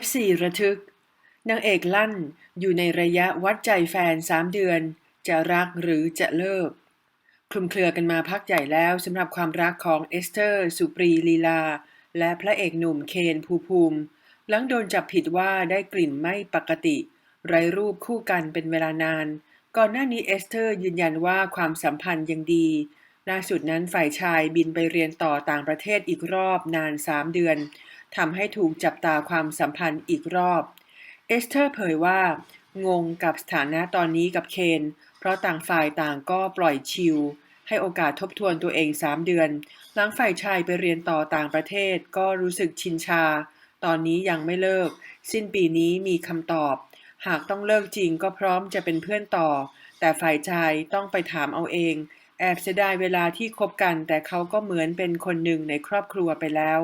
F4 ระทึก นางเอกลั่นอยู่ในระยะวัดใจแฟนสามเดือน จะรักหรือจะเลิก คลุมเครือกันมาพักใหญ่แล้วสำหรับความรักของเอสเตอร์ สุปรีลีลา และพระเอกหนุ่มเคนภูภูมิ หลังโดนจับผิดว่าได้กลิ่นไม่ปกติ ไร้รูปคู่กันเป็นเวลานาน ก่อนหน้านี้เอสเตอร์ยืนยันว่าความสัมพันธ์ยังดีล่าสุดนั้นฝ่ายชายบินไปเรียนต่อต่างประเทศอีกรอบนานสามเดือน ทำให้ถูกจับตาความสัมพันธ์อีกรอบ เอสเธอร์เผยว่า งงกับสถานะตอนนี้กับเคน เพราะต่างฝ่ายต่างก็ปล่อยชิลให้โอกาสทบทวนตัวเอง 3 เดือน หลังฝ่ายชายไปเรียนต่อต่างประเทศก็รู้สึกชินชา ตอนนี้ยังไม่เลิก สิ้นปีนี้มีคำตอบ หากต้องเลิกจริงก็พร้อมจะเป็นเพื่อนต่อ แต่ฝ่ายชายต้องไปถามเอาเอง แอบเสียดายเวลาที่คบกัน แต่เขาก็เหมือนเป็นคนหนึ่งในครอบครัวไปแล้ว